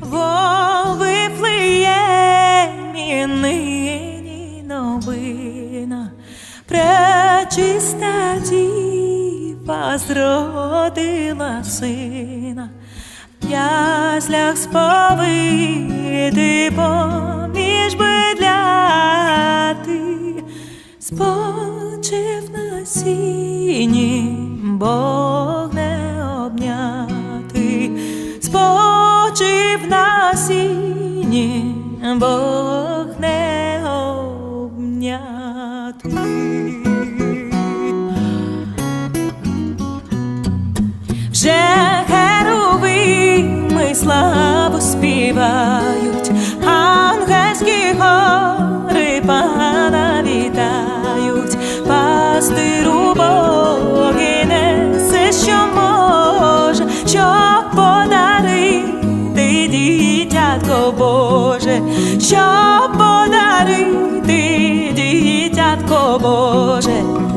Вифлеємі нині новина, пречиста діва зродила сина, в яслях сповити поміж бедляти, спочив на сіні. Спочив на сіні, Бог не обняти. Вже херувими славу співають, ангельські хори пана вітають, пастиру Боги несе, що може, щоб подарити дитятко Боже, щоб подарити дітятко Боже.